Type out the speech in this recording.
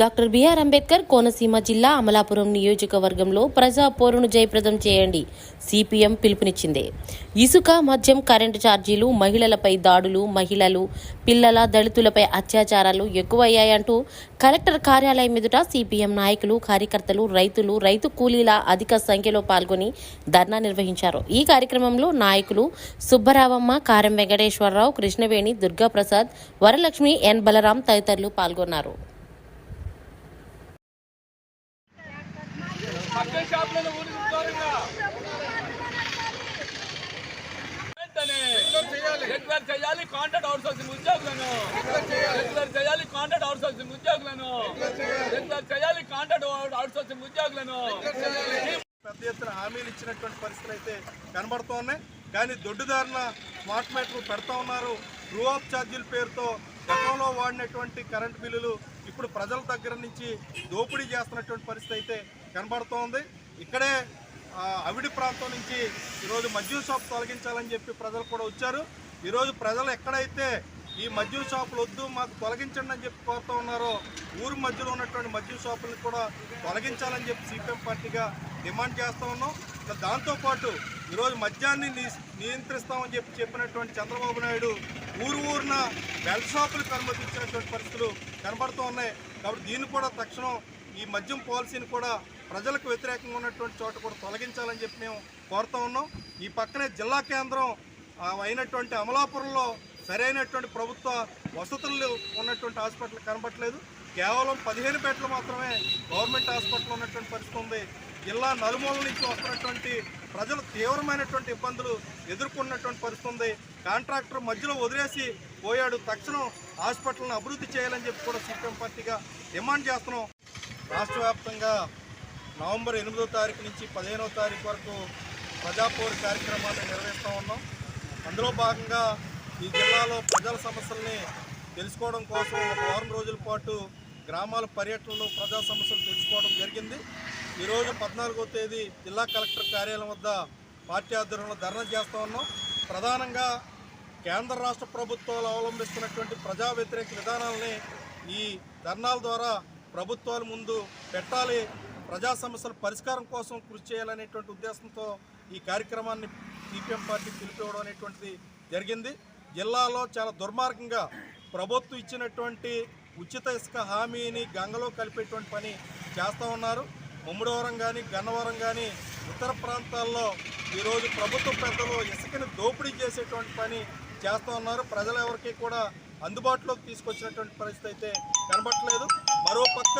Doctor BR Ambedkar Konaseema జిల్లా అమలాపురం నియోజకవర్గంలో ప్రజా పోరును జయప్రదం చేయండి. సిపిఎం పిలుపునిచ్చింది. ఇసుక మద్యం కరెంటు ఛార్జీలు మహిళలపై దాడులు మహిళలు పిల్లల దళితులపై అత్యాచారాలు ఎక్కువయ్యాయంటూ కలెక్టర్ కార్యాలయం ఎదుట సిపిఎం నాయకులు కార్యకర్తలు రైతులు రైతు కూలీల అధిక సంఖ్యలో పాల్గొని ధర్నా నిర్వహించారు. ఈ కార్యక్రమంలో నాయకులు సుబ్బరావమ్మ కారం వెంకటేశ్వరరావు కృష్ణవేణి దుర్గాప్రసాద్ వరలక్ష్మి ఎన్ బలరాం తదితరులు పాల్గొన్నారు. షాపులను రెగ్యులర్ చేయాలి. కాంట్రాక్ట్ అవుట్ సోర్సింగ్ ఉద్యోగులను. రెగ్యులర్ చేయాలి. కాంట్రాక్ట్ అవుట్ సోర్సింగ్ ఉద్యోగులను. రెగ్యులర్ చేయాలి. కాంట్రాక్ట్ అవుట్ సోర్సింగ్ ఉద్యోగులను. పెద్ద ఎత్తున హామీలు ఇచ్చినటువంటి పరిస్థితులు అయితే కనబడుతున్నాయి కానీ దొడ్డుదారిన స్మార్ట్ మీటర్లు పెడతా ఉన్నారు. రూ ఆఫ్ ఛార్జీల పేరుతో గతంలో వాడినటువంటి కరెంటు బిల్లులు ఇప్పుడు ప్రజల దగ్గర నుంచి దోపిడీ చేస్తున్నటువంటి పరిస్థితి అయితే కనబడుతోంది. ఇక్కడే అవిడి ప్రాంతం నుంచి ఈరోజు మద్యం షాప్ తొలగించాలని చెప్పి ప్రజలు కూడా వచ్చారు. ఈరోజు ప్రజలు ఎక్కడైతే ఈ మద్యం షాపులు వద్దు మాకు తొలగించండి అని చెప్పి కోరుతూ ఉన్నారో ఊరు మధ్యలో ఉన్నటువంటి మద్యం షాపులను కూడా తొలగించాలని చెప్పి సిపిఎం పార్టీగా డిమాండ్ చేస్తూ ఉన్నాం. దాంతోపాటు ఈరోజు మద్యాన్ని ని- నియంత్రిస్తామని చెప్పి చెప్పినటువంటి చంద్రబాబు నాయుడు ఊరు ఊరిన బెల్ట్ షాపులకు అనుమతించినటువంటి పరిస్థితులు కనబడుతూ ఉన్నాయి. కాబట్టి దీన్ని కూడా తక్షణం ఈ మద్యం పాలసీని కూడా ప్రజలకు వ్యతిరేకంగా ఉన్నటువంటి చోట కూడా తొలగించాలని చెప్పి మేము కోరుతూ ఉన్నాం. ఈ పక్కనే జిల్లా కేంద్రం అయినటువంటి అమలాపురంలో సరైనటువంటి ప్రభుత్వ వసతులు ఉన్నటువంటి హాస్పిటల్ కనబట్టలేదు కేవలం పదిహేను బెడ్లు మాత్రమే గవర్నమెంట్ హాస్పిటల్ ఉన్నటువంటి పరిస్థితి ఉంది. జిల్లా నలుమూల నుంచి వస్తున్నటువంటి ప్రజలు తీవ్రమైనటువంటి ఇబ్బందులు ఎదుర్కొన్నటువంటి పరిస్థితి ఉంది. కాంట్రాక్టర్ మధ్యలో వదిలేసి పోయాడు. తక్షణం హాస్పిటల్ని అభివృద్ధి చేయాలని చెప్పి కూడా సిపిఎం పార్టీగా డిమాండ్ చేస్తున్నాం. రాష్ట్ర వ్యాప్తంగా నవంబర్ ఎనిమిదో తారీఖు నుంచి పదిహేనో తారీఖు వరకు ప్రజాపౌర కార్యక్రమాన్ని నిర్వహిస్తూ ఉన్నాం. అందులో భాగంగా ఈ జిల్లాలో ప్రజల సమస్యల్ని తెలుసుకోవడం కోసం ఒక వారం రోజుల పాటు గ్రామాల పర్యటనలో ప్రజా సమస్యలు తెలుసుకోవడం జరిగింది. ఈరోజు పద్నాలుగో తేదీ జిల్లా కలెక్టర్ కార్యాలయం వద్ద పార్టీ ఆధ్వర్యంలో ధర్నా చేస్తూ ఉన్నాం. ప్రధానంగా కేంద్ర రాష్ట్ర ప్రభుత్వాలు అవలంబిస్తున్నటువంటి ప్రజా వ్యతిరేక విధానాలని ఈ ధర్నాల ద్వారా ప్రభుత్వాల ముందు పెట్టాలి ప్రజా సమస్యల పరిష్కారం కోసం కృషి చేయాలనేటువంటి ఉద్దేశంతో ఈ కార్యక్రమాన్ని సిపిఎం పార్టీ పిలిపివ్వడం అనేటువంటిది జరిగింది. జిల్లాలో చాలా దుర్మార్గంగా ప్రభుత్వం ఇచ్చినటువంటి ఉచిత ఇసుక హామీని గంగలో కలిపేటువంటి పని చేస్తూ ఉన్నారు. ముమ్మడవరం కానీ గన్నవరం కానీ ఇతర ప్రాంతాల్లో ఈరోజు ప్రభుత్వ పెద్దలు ఇసుకని దోపిడీ చేసేటువంటి పని చేస్తూ ఉన్నారు. ప్రజలు ఎవరికి కూడా అందుబాటులోకి తీసుకొచ్చినటువంటి పరిస్థితి అయితే కనబట్టలేదు మరో పక్క